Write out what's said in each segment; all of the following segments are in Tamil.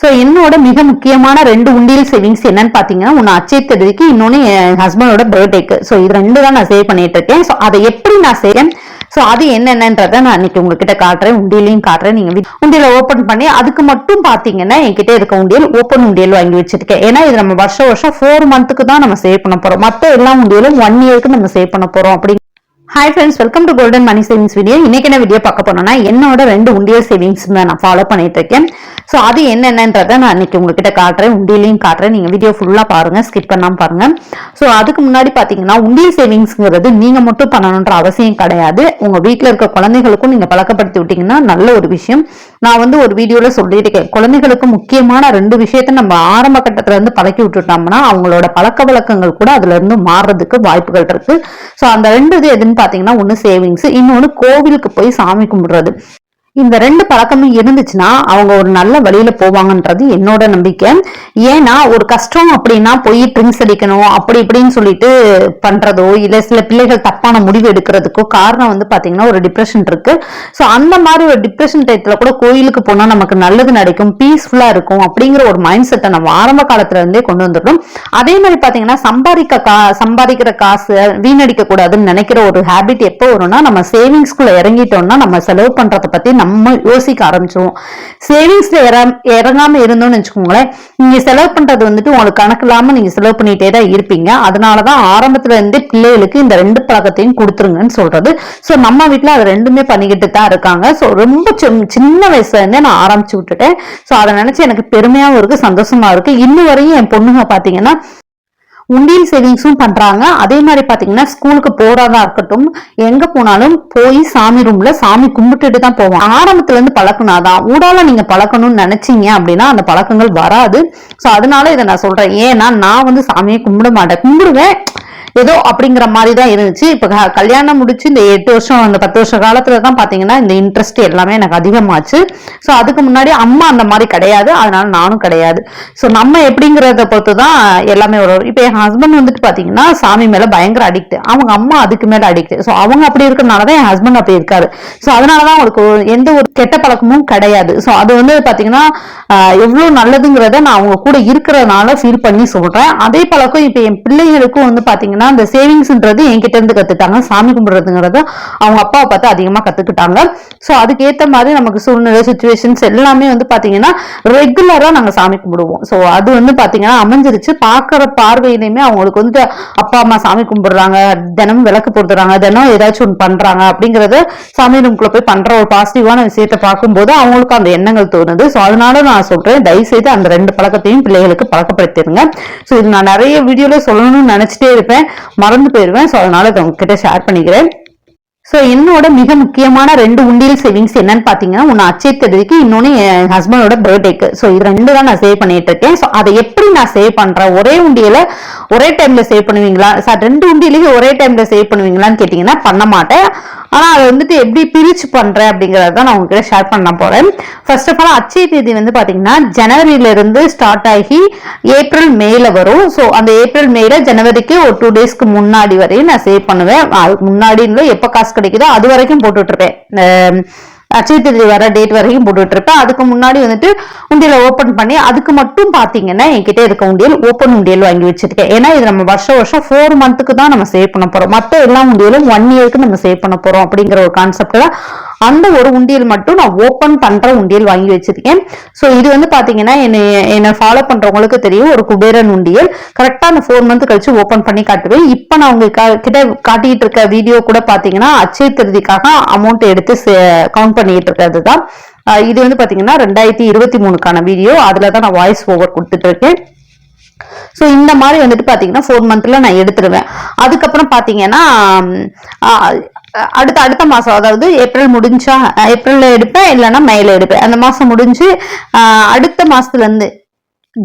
ஸோ என்னோட மிக முக்கியமான ரெண்டு உண்டியல் சேவிங்ஸ் என்னன்னு பார்த்தீங்கன்னா ஒன்று அச்சய தேதிக்கு இன்னொன்று என் ஹஸ்பண்டோட பர்த்டேக்கு ஸோ இது ரெண்டு தான் நான் சேவ் பண்ணிட்டு இருக்கேன். ஸோ அதை எப்படி நான் செய்யறேன் ஸோ அது என்னென்னன்றதை நான் இன்னைக்கு உங்ககிட்ட காட்டுறேன். உண்டியலையும் காட்டுறேன். நீங்கள் உண்டியலை ஓப்பன் பண்ணி அதுக்கு மட்டும் பார்த்தீங்கன்னா என்கிட்ட இருக்க உண்டியல் ஓப்பன் உண்டியல் வாங்கி வச்சிருக்கேன். ஏன்னா இது நம்ம வருஷம் வருஷம் ஃபோர் மந்த்துக்கு தான் நம்ம சேவ் பண்ண போறோம். மற்ற எல்லா உண்டியலும் ஒன் இயருக்கு நம்ம சேவ் பண்ண போறோம் அப்படி hi friends welcome to golden money savings video இன்னைக்கு என்ன வீடியோ பார்க்க போனோம்னா என்னோட ரெண்டு உண்டியல் சேவிங்ஸ் தான் நான் ஃபாலோ பண்ணிட்டு இருக்கேன். ஸோ அது என்னென்னன்றதை நான் இன்னைக்கு உங்ககிட்ட காட்டுறேன் உண்டியலையும் காட்டுறேன். நீங்க வீடியோ ஃபுல்லா பாருங்க ஸ்கிப் பண்ணாமல் பாருங்க. ஸோ அதுக்கு முன்னாடி பாத்தீங்கன்னா உண்டியல் சேவிங்ஸ்ங்கிறது நீங்க மட்டும் பண்ணணுன்ற அவசியம் கிடையாது. உங்க வீட்ல இருக்க குழந்தைகளுக்கும் நீங்க பழக்கப்படுத்தி விட்டீங்கன்னா நல்ல ஒரு விஷயம். நான் வந்து ஒரு வீடியோல சொல்லியிருக்கேன் குழந்தைகளுக்கு முக்கியமான ரெண்டு விஷயத்த நம்ம ஆரம்ப கட்டத்துல இருந்து பழக்கி விட்டுட்டோம்னா அவங்களோட பழக்க வழக்கங்கள் கூட அதுல இருந்து மாறுறதுக்கு வாய்ப்புகள் இருக்கு. ஸோ அந்த ரெண்டு இது பார்த்தீங்கன்னா பாத்தீங்கன்னா ஒன்னு சேவிங்ஸ் இன்னொன்னு கோவிலுக்கு போய் சாமி கும்பிடுறது. இந்த ரெண்டு பழக்கமும் இருந்துச்சுன்னா அவங்க ஒரு நல்ல வழியில போவாங்கன்றது என்னோட நம்பிக்கை. ஏன்னா ஒரு கஷ்டம் அப்படின்னா போய் ட்ரிங்க்ஸ் அடிக்கணும் அப்படி இப்படின்னு சொல்லிட்டு பண்றதோ இல்ல சில பிள்ளைகள் தப்பான முடிவு எடுக்கிறதுக்கோ காரணம் வந்து பாத்தீங்கன்னா ஒரு டிப்ரெஷன் இருக்கு. ஸோ அந்த மாதிரி ஒரு டிப்ரெஷன் டயத்துல கூட கோயிலுக்கு போனா நமக்கு நல்லது நடக்கும் பீஸ்ஃபுல்லா இருக்கும் அப்படிங்கிற ஒரு மைண்ட் செட்டை நம்ம ஆரம்ப காலத்துல இருந்தே கொண்டு வந்துடணும். அதே மாதிரி பாத்தீங்கன்னா சம்பாதிக்க கா சம்பாதிக்கிற காசு வீணடிக்க கூடாதுன்னு நினைக்கிற ஒரு ஹேபிட் எப்போ வரும்னா நம்ம சேவிங்ஸ்குள்ள இறங்கிட்டோம்னா நம்ம செலவு பண்றதை பத்தி நம்ம யோசிக்க ஆரம்பிச்சிருவோம். சேவிங்ஸ்ல இறங்காம இருந்தோம்னு வச்சுக்கோங்களேன் நீங்க செலவு பண்றது வந்துட்டு உங்களுக்கு கணக்கு இல்லாம நீங்க செலவு பண்ணிட்டே தான் இருப்பீங்க. அதனாலதான் ஆரம்பத்துல இருந்தே பிள்ளைகளுக்கு இந்த ரெண்டு பழக்கத்தையும் கொடுத்துருங்கன்னு சொல்றது. சோ நம்ம வீட்ல அது ரெண்டுமே பண்ணிக்கிட்டு தான் இருக்காங்க. சோ ரொம்ப சின்ன- சின்ன வயசுல இருந்தே நான் ஆரம்பிச்சு விட்டுட்டேன். சோ அதை நினைச்சு எனக்கு பெருமையாவும் இருக்கு சந்தோஷமா இருக்கு. இன்னும் வரையும் என் பொண்ணுங்க பாத்தீங்கன்னா உண்டியல் சேவிங்ஸும் பண்றாங்க. அதே மாதிரி பாத்தீங்கன்னா ஸ்கூலுக்கு போறதா இருக்கட்டும் எங்க போனாலும் போய் சாமி ரூம்ல சாமி கும்பிட்டுட்டு தான் போவோம். ஆரம்பத்துல இருந்து பழக்கினாதான் ஊடால நீங்க பழக்கணும்னு நினைச்சீங்க அப்படின்னா அந்த பழக்கங்கள் வராது. சோ அதனால இதை நான் சொல்றேன். ஏன்னா நான் வந்து சாமியை கும்பிட மாட்டேன். கும்பிடுவேன். ஏதோ அப்படிங்கிற மாதிரி தான் இருந்துச்சு. இப்போ கல்யாணம் முடிச்சு இந்த எட்டு வருஷம் அந்த பத்து வருஷ காலத்துல தான் பாத்தீங்கன்னா இந்த இன்ட்ரெஸ்ட் எல்லாமே எனக்கு அதிகமாச்சு. ஸோ அதுக்கு முன்னாடி அம்மா அந்த மாதிரி கிடையாது. அதனால நானும் கிடையாது. ஸோ நம்ம எப்படிங்கிறத பொறுத்து தான் எல்லாமே வரும். இப்போ என் ஹஸ்பண்ட் வந்துட்டு பாத்தீங்கன்னா சாமி மேல பயங்கர அடிக்ட் அவங்க அம்மா அதுக்கு மேல அடிக்ட் ஸோ அவங்க அப்படி இருக்கிறதுனால தான் என் ஹஸ்பண்ட் அப்படி இருக்காரு. ஸோ அதனாலதான் அவங்களுக்கு எந்த ஒரு கெட்ட பழக்கமும் கிடையாது. ஸோ அது வந்து பாத்தீங்கன்னா எவ்வளோ எவ்வளவு நல்லதுங்கிறத நான் அவங்க கூட இருக்கிறதுனால ஃபீல் பண்ணி சொல்றேன். அதே பழக்கம் இப்போ என் பிள்ளைகளுக்கும் வந்து பாத்தீங்கன்னா அந்த சேவிங்ஸ்ன்றது என்கிட்ட இருந்து கத்துட்டாங்க சாமி கும்பிடுறதுங்கிறத அவங்க அப்பாவை பார்த்து அதிகமா கத்துக்கிட்டாங்க. சோ அதுக்கேத்த மாதிரி நமக்கு சூழ்நிலை சுச்சுவேஷன்ஸ் எல்லாமே வந்து பாத்தீங்கன்னா ரெகுலரா நாங்க சாமி கும்பிடுவோம். சோ அது வந்து பாத்தீங்கன்னா அமைஞ்சிருச்சு. பாக்குற பார்வையிலையுமே அவங்களுக்கு வந்து அப்பா அம்மா சாமி கும்பிடுறாங்க தினமும் விளக்கு போடுறாங்க தினம் ஏதாச்சும் ஒன்று பண்றாங்க அப்படிங்கறத சாமி ரூம்குள்ள போய் பண்ற ஒரு பாசிட்டிவான விஷயத்தை பார்க்கும்போது அவங்களுக்கு அந்த எண்ணங்கள் தோணுது. சோ அதனால நான் சொல்றேன் தயவு செய்து அந்த ரெண்டு பழக்கத்தையும் பிள்ளைகளுக்கு பழக்கப்படுத்திடுங்க. சோ இது நான் நிறைய வீடியோல சொல்லணும்னு நினைச்சிட்டே இருப்பேன். மறந்து போயிருவேன். சோ அதனால உங்ககிட்ட ஷேர் பண்ணிக்கிறேன். ஸோ என்னோட மிக முக்கியமான ரெண்டு உண்டியல் சேவிங்ஸ் என்னன்னு பார்த்தீங்கன்னா ஒன்று அச்சய தேதிக்கு இன்னொன்று என் ஹஸ்பண்டோட பர்த்டேக்கு ஸோ இது ரெண்டு தான் நான் சேவ் பண்ணிட்டு இருக்கேன். ஸோ அதை எப்படி நான் சேவ் பண்ணுறேன் ஒரே உண்டியலை ஒரே டைம்ல சேவ் பண்ணுவீங்களா? சார் ரெண்டு உண்டியலையும் ஒரே டைம்ல சேவ் பண்ணுவீங்களான்னு கேட்டிங்கன்னா பண்ண மாட்டேன். ஆனால் அதை வந்துட்டு எப்படி பிரிச்சு பண்ணுறேன் அப்படிங்கிறத நான் உங்ககிட்ட ஷேர் பண்ண போகிறேன் ஃபர்ஸ்ட் ஆஃப் ஆல் அச்சய தேதி வந்து பார்த்தீங்கன்னா ஜனவரியில இருந்து ஸ்டார்ட் ஆகி ஏப்ரல் மேல வரும். ஸோ அந்த ஏப்ரல் மேல ஜனவரிக்கு ஒரு டூ டேஸ்க்கு முன்னாடி வரையும் நான் சேவ் பண்ணுவேன். அதுக்கு முன்னாடி எப்போ காசு கிடைக்குதோ அது வரைக்கும் போட்டுட்ருப்பேன் இருப்பேன் வர டேட் வரைக்கும் போட்டுட்ருப்பேன் அதுக்கு முன்னாடி வந்துட்டு உண்டியலை ஓப்பன் பண்ணி அதுக்கு மட்டும் பார்த்தீங்கன்னா என்கிட்ட இருக்க உண்டியல் ஓப்பன் உண்டியல் வாங்கி வச்சிருக்கேன். ஏன்னா இது நம்ம வருஷம் வருஷம் ஃபோர் மந்த்துக்கு தான் நம்ம சேவ் பண்ண போறோம். மற்ற எல்லா உண்டியலும் ஒன் இயருக்கு நம்ம சேவ் பண்ண போறோம் அப்படிங்கிற ஒரு கான்செப்ட்ல அந்த ஒரு உண்டியல் மட்டும் நான் ஓபன் பண்ற உண்டியல் வாங்கி வச்சிருக்கேன். சோ இது வந்து பாத்தீங்கன்னா என்னை என்னை ஃபாலோ பண்றவங்களுக்கு தெரியும். ஒரு குபேரன் உண்டியல். கரெக்டா அந்த ஃபோர் மந்த் கழிச்சு ஓபன் பண்ணி காட்டுவேன். இப்போ நான் உங்க கிட்ட காட்டிட்டு இருக்க வீடியோ கூட பாத்தீங்கன்னா அச்சய திருதிக்காக அமௌண்ட் எடுத்து கவுண்ட் பண்ணிட்டு இருக்கிறது தான். இது வந்து பாத்தீங்கன்னா ரெண்டாயிரத்தி இருபத்தி மூணுக்கான வீடியோ அதுல தான் நான் வாய்ஸ் ஓவர் கொடுத்துட்டு இருக்கேன். ஸோ இந்த மாதிரி வந்துட்டு பார்த்தீங்கன்னா ஃபோர் மந்த்ல நான் எடுத்துருவேன். அதுக்கப்புறம் பார்த்தீங்கன்னா அடுத்த அடுத்த மாதம் அதாவது ஏப்ரல் முடிஞ்சா ஏப்ரலில் எடுப்பேன் இல்லைன்னா மேல எடுப்பேன். அந்த மாதம் முடிஞ்சு அடுத்த மாசத்துல இருந்து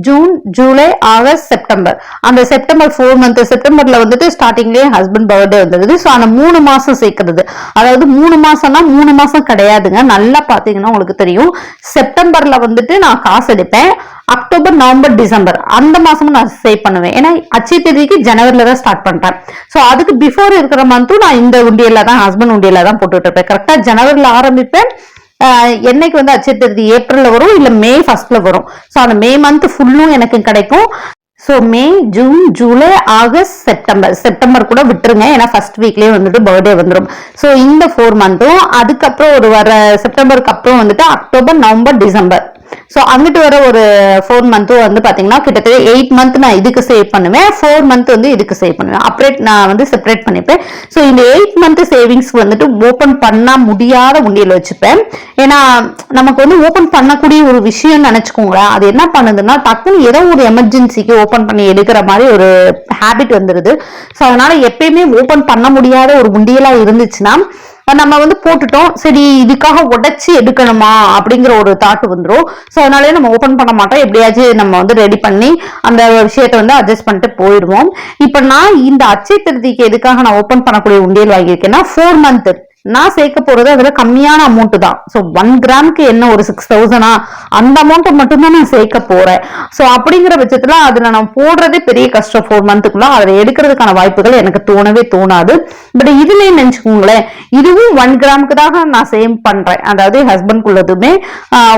ஜூன் ஜூலை ஆகஸ்ட் செப்டம்பர். அந்த செப்டம்பர் ஃபோர் மந்த் செப்டம்பர்ல வந்துட்டு ஸ்டார்டிங்லேயே ஹஸ்பண்ட் பர்த்டே வந்துடுது ஸோ அந்த மூணு மாசம் சேர்க்கறது. அதாவது மூணு மாசம்னா மூணு மாசம் கிடையாதுங்க. நல்லா பாத்தீங்கன்னா உங்களுக்கு தெரியும். செப்டம்பர்ல வந்துட்டு நான் காசு எடுப்பேன். அக்டோபர் நவம்பர் டிசம்பர் அந்த மாசமும் நான் சேவ் பண்ணுவேன். ஏன்னா அச்சய தேதிக்கு ஜனவரில தான் ஸ்டார்ட் பண்றேன் ஸோ அதுக்கு பிஃபோர் இருக்கிற மந்த்தும் நான் இந்த உண்டியல தான் ஹஸ்பண்ட் உண்டியல தான் போட்டுட்டு இருப்பேன். கரெக்டா ஜனவரில ஆரம்பிப்பேன். என்னைக்கு வந்து அச்சய திருதி ஏப்ரல்ல வரும் இல்ல மே ஃபர்ஸ்ட்ல வரும். ஸோ அந்த மே மந்த் ஃபுல்லும் எனக்கு கிடைக்கும். So May June July August September. September கூட விட்டுருங்க. ஏன்னா ஃபர்ஸ்ட் வீக்லேயே வந்துட்டு பர்த்டே வந்துடும் ஸோ இந்த ஃபோர் மந்த்தும் அதுக்கப்புறம் ஒரு வர செப்டம்பருக்கு அப்புறம் வந்துட்டு அக்டோபர் நவம்பர் டிசம்பர். ஸோ அங்கிட்டு வர ஒரு ஃபோர் மந்த்தும் வந்து பார்த்தீங்கன்னா கிட்டத்தட்ட எயிட் மந்த் நான் இதுக்கு சேவ் பண்ணுவேன். ஃபோர் மந்த் வந்து இதுக்கு சேவ் பண்ணுவேன். அப்ரேட் நான் வந்து செப்பரேட் பண்ணிப்பேன். ஸோ இந்த எயிட் மந்த் சேவிங்ஸ் வந்துட்டு ஓப்பன் பண்ண முடியாத உண்டியல் வச்சுப்பேன். ஏன்னா நமக்கு வந்து ஓப்பன் பண்ணக்கூடிய ஒரு விஷயம் நினச்சிக்கோங்களேன் அது என்ன பண்ணுதுன்னா டக்குன்னு ஏதோ ஒரு எமர்ஜென்சிக்கு ஓப்பன் பண்ணி எடுக்கிற மாதிரி ஒரு ஹேபிட் வந்துடுது ஸோ அதனால எப்பயுமே ஓப்பன் பண்ண முடியாத ஒரு உண்டியலாக இருந்துச்சுன்னா நம்ம வந்து போட்டுட்டோம். சரி இதுக்காக உடைச்சி எடுக்கணுமா? அப்படிங்கிற ஒரு தாட் வந்துடும் ஸோ அதனாலே நம்ம ஓப்பன் பண்ண மாட்டோம். எப்படியாச்சும் நம்ம வந்து ரெடி பண்ணி அந்த விஷயத்தை வந்து அட்ஜஸ்ட் பண்ணிட்டு போயிடுவோம். இப்போ நான் இந்த அச்சய திருதிக்கு எதுக்காக நான் ஓப்பன் பண்ணக்கூடிய உண்டியல் வாங்கியிருக்கேன்னா ஃபோர் மந்த் நான் சேர்க்க போறது அதுல கம்மியான அமௌண்ட் தான். ஸோ ஒன் கிராம்க்கு என்ன ஒரு சிக்ஸ் தௌசண்டா அந்த அமௌண்ட்டை மட்டும்தான் நான் சேர்க்க போறேன். ஸோ அப்படிங்கிற பட்சத்துல அதுல நான் போடுறதே பெரிய கஷ்டம். ஃபோர் மந்த்துக்குள்ள அதை எடுக்கிறதுக்கான வாய்ப்புகள் எனக்கு தோணவே தோணாது. பட் இதுலயே நினைச்சுக்கோங்களேன் இதுவும் ஒன் கிராமுக்கு தான் நான் சேவ் பண்றேன். அதாவது ஹஸ்பண்ட்குள்ளதுமே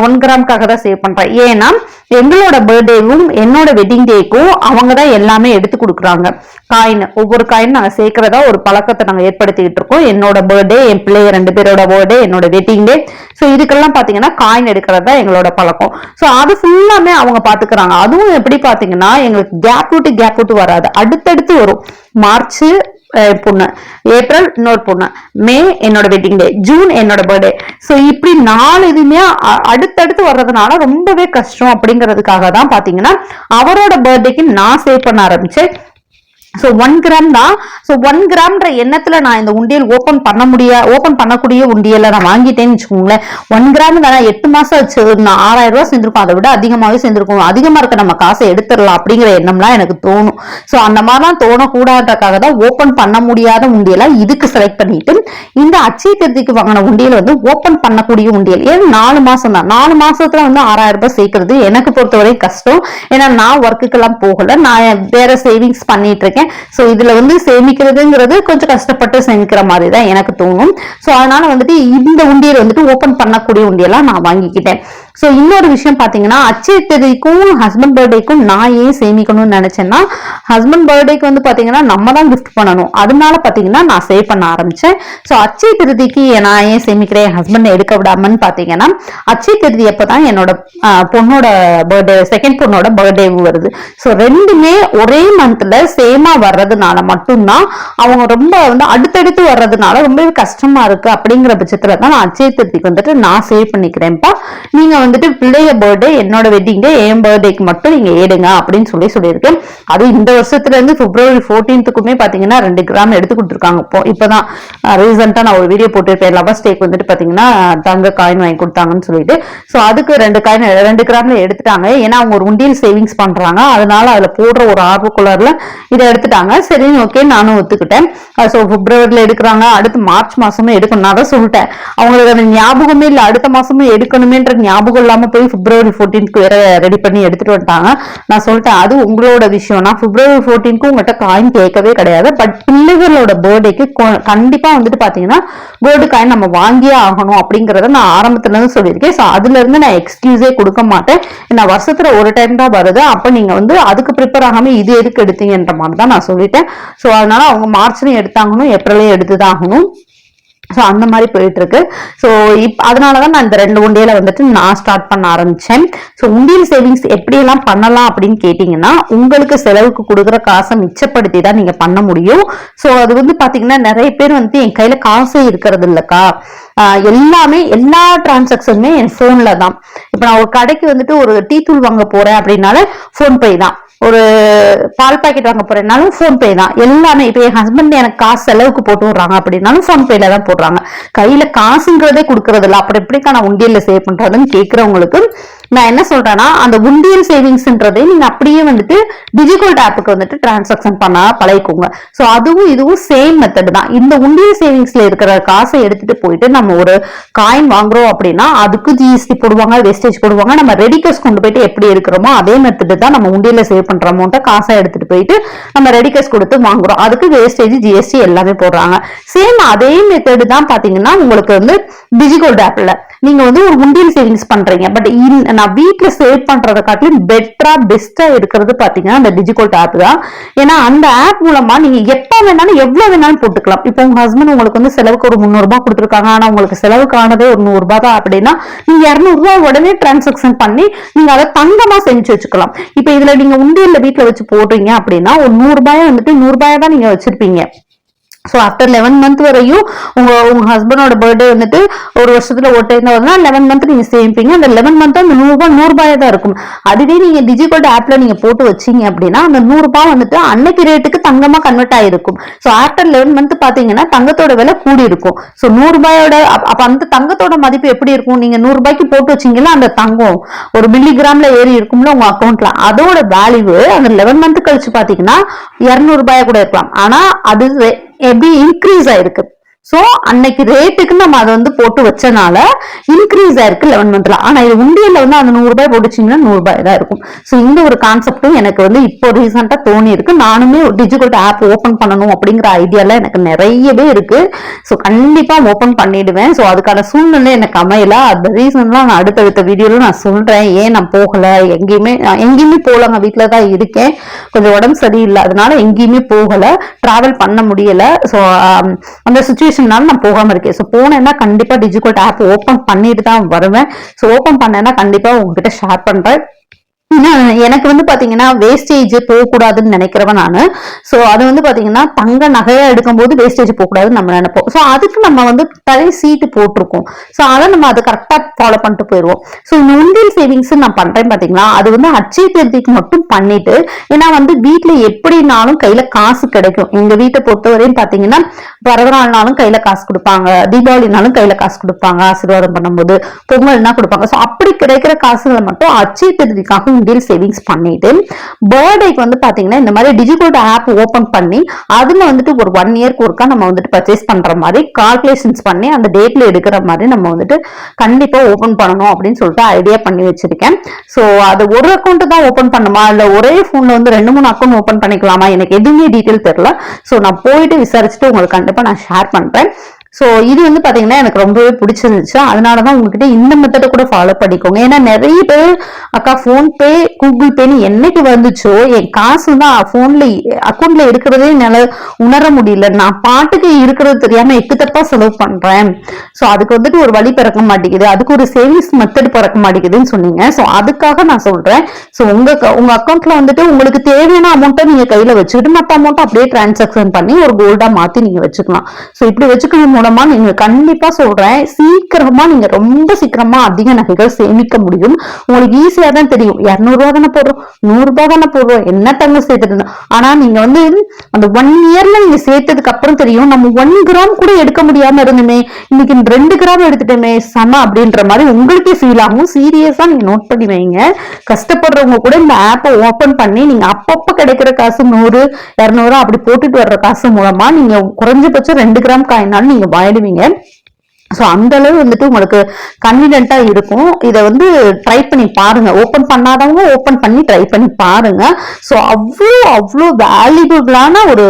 ஒன் கிராமுக்காக தான் சேவ் பண்றேன். ஏன்னா எங்களோட பர்த்டேவும் என்னோட வெட்டிங் டேக்கும் அவங்க தான் எல்லாமே எடுத்து கொடுக்குறாங்க. காயின் ஒவ்வொரு காயின் நாங்கள் சேர்க்கிறதா ஒரு பழக்கத்தை நாங்கள் ஏற்படுத்திக்கிட்டு இருக்கோம். என்னோட பர்த்டே என் பிள்ளைய ரெண்டு பேரோட பர்த்டே என்னோட வெட்டிங் டே ஸோ இதுக்கெல்லாம் பார்த்தீங்கன்னா காயின் எடுக்கிறது தான் எங்களோட பழக்கம். ஸோ அது ஃபுல்லாமே அவங்க பார்த்துக்கிறாங்க அதுவும் எப்படி பார்த்தீங்கன்னா எங்களுக்கு கேப் விட்டு கேப் விட்டு வராது. அடுத்தடுத்து வரும். மார்ச் பொண்ணு. ஏப்ரல் இன்னொரு பொண்ணு. மே என்னோட வெட்டிங் டே ஜூன் என்னோட பர்த்டே ஸோ இப்படி நாலு இதுவுமே அடுத்தடுத்து வர்றதுனால ரொம்பவே கஷ்டம் அப்படிங்கிறதுக்காக தான் பார்த்தீங்கன்னா அவரோட பர்த்டேக்கு நான் சேவ் பண்ண ஆரம்பிச்சேன். ஸோ ஒன் கிராம் தான் ஸோ ஒன் கிராம்ன்ற எண்ணத்துல நான் இந்த உண்டியல் ஓப்பன் பண்ண முடியா ஓப்பன் பண்ணக்கூடிய உண்டியலை நான் வாங்கிட்டேன்னு வச்சுக்கோங்களேன். ஒன் கிராம் தானே எட்டு மாசம் வச்சு நான் ஆறாயிரம் ரூபாய் சேர்ந்திருக்கும். அதை விட அதிகமாகவே சேர்ந்திருக்கும். அதிகமா இருக்க நம்ம காசை எடுத்துடலாம் அப்படிங்கிற எண்ணம்லாம் எனக்கு தோணும். ஸோ அந்த மாதிரிலாம் தோணக்கூடாதுக்காக தான் ஓப்பன் பண்ண முடியாத உண்டியலை இதுக்கு செலக்ட் பண்ணிட்டு இந்த அச்சய திருத்திக்கு வாங்கின உண்டியல் வந்து ஓப்பன் பண்ணக்கூடிய உண்டியல். ஏன்னா நாலு மாசம் தான். நாலு மாசத்துல வந்து ஆறாயிரம் ரூபாய் சேர்க்கறது எனக்கு பொறுத்தவரை கஷ்டம். ஏன்னா நான் ஒர்க்குக்கெல்லாம் போகல. நான் வேற சேவிங்ஸ் பண்ணிட்டு இருக்கேன். ஸோ இதுல வந்து சேமிக்கிறதுங்கிறது கொஞ்சம் கஷ்டப்பட்டு சேமிக்கிற மாதிரி தான் எனக்கு தோணும். ஸோ அதனால வந்துட்டு இந்த உண்டியல் வந்துட்டு ஓப்பன் பண்ணக்கூடிய உண்டியெல்லாம் நான் வாங்கிக்கிட்டேன். ஸோ இன்னொரு விஷயம் பார்த்தீங்கன்னா அச்சய தேதிக்கும் ஹஸ்பண்ட் பர்த்டேக்கும் நான் ஏன் சேமிக்கணும்னு நினச்சேன்னா ஹஸ்பண்ட் பர்த்டேக்கு வந்து பார்த்தீங்கன்னா நம்ம தான் கிஃப்ட் பண்ணணும். அதனால பார்த்தீங்கன்னா நான் சேவ் பண்ண ஆரம்பித்தேன் ஸோ அச்சய திருதிக்கு நான் ஏன் சேமிக்கிறேன் என் ஹஸ்பண்ட் எடுக்க விடாமன்னு பார்த்தீங்கன்னா அச்சய திருதி அப்போ தான் என்னோட பொண்ணோட பர்த்டே செகண்ட் பொண்ணோட பர்த்டே வருது. ஸோ ரெண்டுமே ஒரே மந்த்தில் சேமாக வர்றதுனால மட்டும்தான் அவங்க ரொம்ப வந்து அடுத்தடுத்து வர்றதுனால ரொம்பவே கஷ்டமாக இருக்குது அப்படிங்கிற பட்சத்தில் தான் நான் அச்சய திருதிக்கு வந்துட்டு நான் சேவ் பண்ணிக்கிறேன்ப்பா. நீங்கள் வந்துட்டு பிள்ளைய பர்த்டே என்னோட வெட்டிங் டே என் பர்த்டேக்கு மட்டும் நீங்க ஏடுங்க அப்படின்னு சொல்லி சொல்லியிருக்கேன். அது இந்த வருஷத்துல இருந்து பிப்ரவரி ஃபோர்டீன்த்துக்குமே பாத்தீங்கன்னா ரெண்டு கிராம் எடுத்து கொடுத்துருக்காங்க இப்போ இப்பதான் ரீசெண்டா நான் ஒரு வீடியோ போட்டிருப்பேன். லவர்ஸ் டேக்கு வந்துட்டு பாத்தீங்கன்னா தங்க காயின் வாங்கி கொடுத்தாங்கன்னு சொல்லிட்டு. ஸோ அதுக்கு ரெண்டு காயின் ரெண்டு கிராம்ல எடுத்துட்டாங்க. ஏன்னா அவங்க ஒரு உண்டியல் சேவிங்ஸ் பண்றாங்க. அதனால அதுல போடுற ஒரு ஆர்வக்குள்ளர்ல இதை எடுத்துட்டாங்க. சரி ஓகே நானும் ஒத்துக்கிட்டேன். ஸோ பிப்ரவரியில் எடுக்கிறாங்க. அடுத்து மார்ச் மாசமும் எடுக்கணும் நான் தான் சொல்லிட்டேன். அவங்களுக்கு அந்த ஞாபகமே இல்லை. அடுத்த மாசமும் எடுக்கணுமேன்ற ஞாபகம் இல்லாம போய் பிப்ரவரி ஃபோர்டீன்க்கு வேற ரெடி பண்ணி எடுத்துட்டு வந்துட்டாங்க. நான் சொல்லிட்டேன் அது உங்களோட விஷயம். நான் பிப்ரவரி ஃபோர்டீன்க்கு உங்கள்கிட்ட காயின் கேட்கவே கிடையாது. பட் பிள்ளைகளோட பர்த்டேக்கு கண்டிப்பாக வந்துட்டு பார்த்தீங்கன்னா கோல்டு காயின் நம்ம வாங்கியே ஆகணும் அப்படிங்கிறத நான் ஆரம்பத்துலேருந்து சொல்லியிருக்கேன். ஸோ அதுலேருந்து நான் எக்ஸ்கியூஸே கொடுக்க மாட்டேன். நான் வருஷத்துல ஒரு டைம் தான் வருது. அப்போ நீங்கள் வந்து அதுக்கு ப்ரிப்பேர் ஆகாமல் இது எதுக்கு எடுத்தீங்கன்ற மாதிரி தான் நான் சொல்லிட்டேன். ஸோ அதனால அவங்க மார்ச்லையும் எடுத்தாங்கணும் ஏப்ரலையும் எடுத்துதான் ஆகணும். ஸோ அந்த மாதிரி போயிட்டு இருக்கு ஸோ இப் அதனால தான் நான் இந்த ரெண்டு உண்டியில் வந்துட்டு நான் ஸ்டார்ட் பண்ண ஆரம்பித்தேன் ஸோ உண்டியல் சேவிங்ஸ் எப்படியெல்லாம் பண்ணலாம் அப்படின்னு கேட்டிங்கன்னா உங்களுக்கு செலவுக்கு கொடுக்குற காசை மிச்சப்படுத்தி தான் நீங்கள் பண்ண முடியும். ஸோ அது வந்து பார்த்தீங்கன்னா நிறைய பேர் வந்து என் கையில் காசே இருக்கிறது இல்லைக்கா. எல்லாமே எல்லா டிரான்சாக்ஷனுமே என் ஃபோனில் தான். இப்போ நான் ஒரு கடைக்கு வந்துட்டு ஒரு டீ தூள் வாங்க போகிறேன் அப்படின்னால ஃபோன்பே தான். ஒரு பால் பாக்கெட் வாங்க போறேன்னாலும் ஃபோன் பே தான். எல்லாமே இப்போ என் ஹஸ்பண்ட் எனக்கு காசு செலவுக்கு போட்டு விடுறாங்க அப்படின்னாலும் ஃபோன் பேல தான் போடுறாங்க. கையில காசுங்கிறதே கொடுக்கறது இல்லை அப்புறம் எப்படிக்கா நான் உண்டியல்ல சேவ் பண்றதுன்னு கேட்கறவங்களுக்கு நான் என்ன சொல்றேன்னா அந்த உண்டியல் சேவிங்ஸ்ன்றதை நீங்க அப்படியே வந்துட்டு டிஜிகோல்ட் ஆப்புக்கு வந்துட்டு டிரான்சாக்ஷன் பண்ண பழகிக்கோங்க. ஸோ அதுவும் இதுவும் சேம் மெத்தட் தான். இந்த உண்டியல் சேவிங்ஸ்ல இருக்கிற காசை எடுத்துட்டு போயிட்டு நம்ம ஒரு காயின் வாங்குறோம் அப்படின்னா அதுக்கு ஜிஎஸ்டி போடுவாங்க வேஸ்டேஜ் போடுவாங்க. நம்ம ரெடி கேஷ் கொண்டு போயிட்டு எப்படி இருக்கிறோமோ அதே மெத்தட் தான் நம்ம உண்டியல சேவ் பண்ற அமௌண்ட்டை காசை எடுத்துட்டு போயிட்டு நம்ம ரெடி கேஷ் கொடுத்து வாங்குறோம். அதுக்கு வேஸ்டேஜ் ஜிஎஸ்டி எல்லாமே போடுறாங்க. சேம் அதே மெத்தட் தான் பாத்தீங்கன்னா உங்களுக்கு வந்து டிஜிகோல்ட் ஆப்ல நீங்க வந்து ஒரு உண்டியல் சேவிங்ஸ் பண்றீங்க. பட் நான் வீட்டில் சேவ் பண்றதை காட்டிலும் பெட்டரா பெஸ்டா இருக்கிறது பாத்தீங்கன்னா அந்த டிஜிகோல்ட் ஆப் தான். ஏன்னா அந்த ஆப் மூலமா நீங்க எப்ப வேணாலும் எவ்வளவு வேணாலும் போட்டுக்கலாம். இப்போ உங்க ஹஸ்பண்ட் உங்களுக்கு வந்து செலவுக்கு ஒரு முந்நூறு ரூபாய் கொடுத்துருக்காங்க. ஆனா உங்களுக்கு செலவுக்கு ஆனதே ஒரு நூறு ரூபாய் தான் அப்படின்னா நீங்க இருநூறு ரூபாய் உடனே டிரான்சாக்ஷன் பண்ணி நீங்க அதை தங்கமா செஞ்சு வச்சுக்கலாம். இப்போ இதுல நீங்க உண்டியல்ல வீட்டில் வச்சு போடுறீங்க அப்படின்னா ஒரு நூறு ரூபாய் வந்துட்டு நூறு ரூபாய் தான் நீங்க வச்சிருப்பீங்க. ஸோ ஆஃப்டர் லெவன் மந்த் வரையும் உங்கள் உங்கள் ஹஸ்பண்டோட பர்த்டே வந்துட்டு ஒரு வருஷத்தில் ஒரு டைம் தான் வருதுன்னா லெவன் மந்த் நீங்கள் சேமிப்பீங்க. அந்த லெவன் மந்த் அந்த நூறுரூபா ரூபாய் தான் இருக்கும். அதுவே நீங்கள் டிஜிகோல்ட் ஆப்பில் நீங்கள் போட்டு வச்சீங்க அப்படின்னா அந்த நூறுரூபா வந்துட்டு அன்னைக்கு ரேட்டுக்கு தங்கமாக கன்வெர்ட் ஆகிருக்கும் ஸோ ஆஃப்டர் லெவன் மந்த் பார்த்தீங்கன்னா தங்கத்தோட விலை கூடி இருக்கும். ஸோ நூறுரூபாயோட அப்போ அந்த தங்கத்தோட மதிப்பு எப்படி இருக்கும்? நீங்கள் நூறுரூபாய்க்கு போட்டு வச்சீங்கன்னா அந்த தங்கம். ஒரு மில்லிகிராமில் ஏறி இருக்கும்ல உங்கள் அக்கௌண்ட்டில் அதோட வேல்யூ அந்த லெவன் மந்த் கழிச்சு பார்த்தீங்கன்னா இரநூறுபாயா கூட இருக்கலாம். ஆனால் அது எப்படி இன்க்ரீஸ் ஆயிருக்கு? சோ அன்னைக்கு ரேட்டுக்கு நம்ம அதை வந்து போட்டு வச்சனால இன்க்ரீஸ் ஆயிருக்கு லெவன் மந்த்ல ஆனா இது உண்டியல்ல வந்து அந்த நூறு ரூபாய் போட்டுச்சிங்கன்னா நூறு ரூபாய் தான் இருக்கும். சோ இந்த ஒரு கான்செப்டும் எனக்கு வந்து இப்போ ரீசெண்டா தோணி இருக்கு நானுமே டிஜிட்டல் ஆப் ஓபன் பண்ணணும் அப்படிங்கிற ஐடியால எனக்கு நிறையவே இருக்கு. சோ கண்டிப்பா ஓபன் பண்ணிடுவேன். சோ அதுக்கான சூழ்நிலை எனக்கு அமையல. அந்த ரீசன்லாம் நான் அடுத்தடுத்த வீடியோல நான் சொல்றேன். ஏன் நான் போகல? எங்கேயுமே எங்கேயுமே போகலங்க. வீட்டில தான் இருக்கேன். கொஞ்சம் உடம்பு சரியில்லை. அதனால எங்கேயுமே போகல. டிராவல் பண்ண முடியல. ஸோ um, அந்த சுச்சுவேஷன் சுச்சுவேஷன்னால நான் போகாம இருக்கேன். ஸோ போனேன்னா கண்டிப்பா டிஜிட்டல் ஆப் ஓப்பன் பண்ணிட்டு தான் வருவேன். ஸோ ஓப்பன் பண்ணேன்னா கண்டிப்பா உங்ககிட்ட ஷேர் பண்றேன். எனக்கு வந்து பாத்தீங்கன்னா வேஸ்டேஜ் போகக்கூடாதுன்னு நினைக்கிறவன் நானு. சோ அது வந்து பாத்தீங்கன்னா தங்க நகையா எடுக்கும்போது வேஸ்டேஜ் போகக்கூடாதுன்னு நம்ம நினைப்போம். சோ அதுக்கு நம்ம வந்து தலை சீட்டு போட்டிருக்கோம். சோ அதை நம்ம அதை கரெக்டா ஃபாலோ பண்ணிட்டு போயிடுவோம். சோ இந்த உண்டியல் சேவிங்ஸ் நான் பண்றேன் பாத்தீங்களா? அது வந்து அச்சய திருத்திக்கு மட்டும் பண்ணிட்டு ஏன்னா வந்து வீட்டுல எப்படினாலும் கையில காசு கிடைக்கும். எங்க வீட்டை பொறுத்தவரையும் பாத்தீங்கன்னா பிறந்த கையில காசு கொடுப்பாங்க. தீபாவளினாலும் கையில காசு கொடுப்பாங்க ஆசீர்வாதம் பண்ணும்போது பொங்கல்னா கொடுப்பாங்க. சோ அப்படி கிடைக்கிற காசுகளை மட்டும் அச்சய திருதிக்காக பில் சேவிங்ஸ் பண்ணிட்டு பர்த்டேக்கு வந்து பாத்தீங்கன்னா இந்த மாதிரி டிஜிட்டல் ஆப் ஓபன் பண்ணி அதுல வந்துட்டு ஒரு ஒன் இயர்க்கு ஒருக்கா நம்ம வந்துட்டு பர்ச்சேஸ் பண்ற மாதிரி கால்குலேஷன்ஸ் பண்ணி அந்த டேட்ல எடுக்கிற மாதிரி நம்ம வந்துட்டு கண்டிப்பா ஓபன் பண்ணணும் அப்படின்னு சொல்லிட்டு ஐடியா பண்ணி வச்சிருக்கேன். சோ அது ஒரு அக்கௌண்ட் தான் ஓபன் பண்ணுமா? இல்ல ஒரே போன்ல வந்து ரெண்டு மூணு அக்கௌண்ட் ஓபன் பண்ணிக்கலாமா? எனக்கு எதுவுமே டீட்டெயில் தெரியல. சோ நான் போயிட்டு விசாரிச்சுட்டு உங்களுக்கு கண்டிப்பா நான் ஷேர் பண்றேன். ஸோ இது வந்து பார்த்தீங்கன்னா எனக்கு ரொம்பவே பிடிச்சிருந்துச்சு. அதனாலதான் உங்ககிட்ட இந்த மெத்தடை கூட ஃபாலோ பண்ணிக்கோங்க. ஏன்னா நிறைய பேர் அக்கா ஃபோன்பே கூகுள் பேன்னு என்னைக்கு வந்துச்சோ என் காசு தான் ஃபோனில் அக்கௌண்ட்ல இருக்கிறதே என்னால் உணர முடியல. நான் பாட்டுக்கு இருக்கிறது தெரியாமல் எக்கு செலவு பண்ணுறேன் ஸோ அதுக்கு வந்துட்டு ஒரு வழி பிறக்க மாட்டேங்குது. அதுக்கு ஒரு சேவிங்ஸ் மெத்தட் பிறக்க மாட்டேங்குதுன்னு சொன்னீங்க. ஸோ அதுக்காக நான் சொல்கிறேன் ஸோ உங்கள் உங்கள் அக்கௌண்ட்டில் வந்துட்டு உங்களுக்கு தேவையான அமௌண்ட்டை நீங்கள் கையில் வச்சுக்கிட்டு மற்ற அமௌண்ட்டை அப்படியே டிரான்சாக்ஷன் பண்ணி ஒரு கோல்டாக மாற்றி நீங்கள் வச்சுக்கலாம். ஸோ இப்படி வச்சுக்கணும் மூலமா நீங்க கண்டிப்பா சொல்றேன். சீக்கிரமா நீங்க ரொம்ப சீக்கிரமா அதிக நகைகள் சேமிக்க முடியும். உங்களுக்கு ஈஸியா தான் தெரியும். இரநூறுவா ரூபா தானே போடுறோம். நூறு ரூபாய் தானே போடுறோம். என்ன தங்க சேர்த்துட்டு ஆனா நீங்க வந்து அந்த ஒன் இயர்ல நீங்க சேர்த்ததுக்கு அப்புறம் தெரியும். நம்ம ஒன் கிராம் கூட எடுக்க முடியாம இருந்துமே. இன்னைக்கு ரெண்டு கிராம் எடுத்துட்டோமே. சம அப்படின்ற மாதிரி உங்களுக்கே ஃபீல் ஆகும். சீரியஸா நீங்க நோட் பண்ணி வைங்க. கஷ்டப்படுறவங்க கூட இந்த ஆப்பை ஓபன் பண்ணி நீங்க அப்பப்ப கிடைக்கிற காசு நூறு இரநூறு அப்படி போட்டுட்டு வர்ற காசு மூலமா நீங்க குறைஞ்சபட்சம் ரெண்டு கிராம் காயினாலும் நீங்க வாங்கிடுவீங்க ஸோ அந்த அளவு வந்துட்டு உங்களுக்கு கன்வீனியன்ட்டா இருக்கும். இதை வந்து ட்ரை பண்ணி பாருங்க. ஓப்பன் பண்ணாதவங்க ஓப்பன் பண்ணி ட்ரை பண்ணி பாருங்க. ஸோ அவ்வளோ அவ்வளோ வேல்யூபிளான ஒரு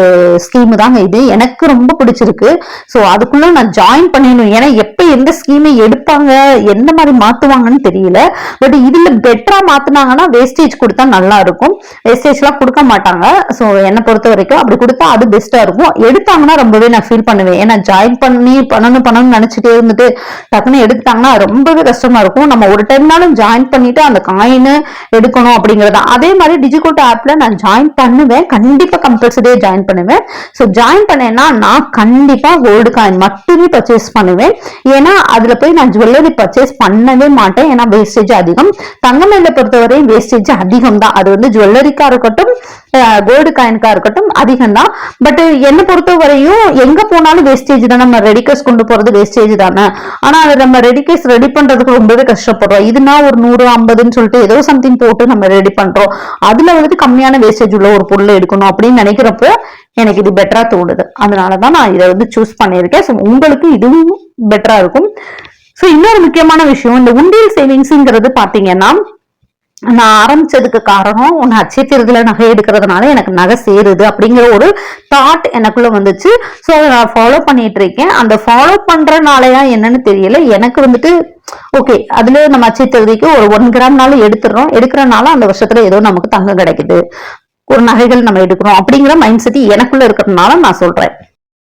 ஸ்கீமு தாங்க இது. எனக்கு ரொம்ப பிடிச்சிருக்கு. ஸோ அதுக்குள்ள நான் ஜாயின் பண்ணிடணும். ஏன்னா எப்போ எந்த ஸ்கீமை எடுப்பாங்க எந்த மாதிரி மாற்றுவாங்கன்னு தெரியல. பட் இதில் பெட்டராக மாற்றினாங்கன்னா வேஸ்டேஜ் கொடுத்தா நல்லா இருக்கும். வேஸ்டேஜ்லாம் கொடுக்க மாட்டாங்க. ஸோ என்னை பொறுத்த வரைக்கும் அப்படி கொடுத்தா அது பெஸ்ட்டாக இருக்கும். எடுத்தாங்கன்னா ரொம்பவே நான் ஃபீல் பண்ணுவேன். ஏன்னா ஜாயின் பண்ணி பண்ணணும் பண்ணணும்னு நினச்சிட்டு சேர்ந்துட்டு டக்குன்னு எடுத்துட்டாங்கன்னா ரொம்பவே கஷ்டமா இருக்கும். நம்ம ஒரு டைம்னாலும் ஜாயின் பண்ணிட்டு அந்த காயின் எடுக்கணும் அப்படிங்கறது. அதே மாதிரி டிஜிகோட் ஆப்ல நான் ஜாயின் பண்ணுவேன். கண்டிப்பா கம்பல்சரியா ஜாயின் பண்ணுவேன். ஸோ ஜாயின் பண்ணேன்னா நான் கண்டிப்பா கோல்டு காயின் மட்டுமே பர்ச்சேஸ் பண்ணுவேன். ஏன்னா அதுல போய் நான் ஜுவல்லரி பர்ச்சேஸ் பண்ணவே மாட்டேன். ஏன்னா வேஸ்டேஜ் அதிகம். தங்கமேல பொறுத்தவரையும் வேஸ்டேஜ் அதிகம் தான். அது வந்து ஜுவல்லரிக்கா இருக்கட்டும் கோல்டு காயினுக்கா இருக்கட்டும் அதிகம் தான். பட் என்னை பொறுத்தவரையும் எங்க போனாலும் வேஸ்டேஜ் தான். நம்ம ரெடிகஸ் கொண்டு போறது வேஸ்டேஜ் தானே? ஆனா அதை நம்ம ரெடி கேஸ் ரெடி பண்றதுக்கு ரொம்பவே கஷ்டப்படுறோம். இதுனா ஒரு நூறு ஐம்பதுன்னு சொல்லிட்டு ஏதோ சம்திங் போட்டு நம்ம ரெடி பண்றோம். அதுல வந்துட்டு கம்மியான வேஸ்டேஜ் உள்ள ஒரு பொருள் எடுக்கணும் அப்படின்னு நினைக்கிறப்ப எனக்கு இது பெட்டரா தோணுது. அதனாலதான் நான் இதை வந்து சூஸ் பண்ணியிருக்கேன். ஸோ உங்களுக்கு இதுவும் பெட்டரா இருக்கும். ஸோ இன்னொரு முக்கியமான விஷயம் இந்த உண்டியல் சேவிங்ஸ்ங்கிறது பாத்தீங்கன்னா நான் ஆரம்பிச்சதுக்கு காரணம் உன்னை அச்சய நகை எடுக்கிறதுனால எனக்கு நகை சேருது அப்படிங்கிற ஒரு தாட் எனக்குள்ள வந்துச்சு. ஸோ அதை நான் ஃபாலோ பண்ணிட்டு இருக்கேன் அந்த ஃபாலோ பண்றனாலயா என்னன்னு தெரியல. எனக்கு வந்துட்டு ஓகே அதுல நம்ம அச்சய ஒரு ஒன் கிராம்னாலும் எடுத்துடுறோம். எடுக்கிறனால அந்த வருஷத்துல ஏதோ நமக்கு தங்கம் கிடைக்குது. ஒரு நகைகள் நம்ம எடுக்கிறோம் அப்படிங்கிற மைண்ட் செட் எனக்குள்ள இருக்கிறதுனால நான் சொல்றேன்.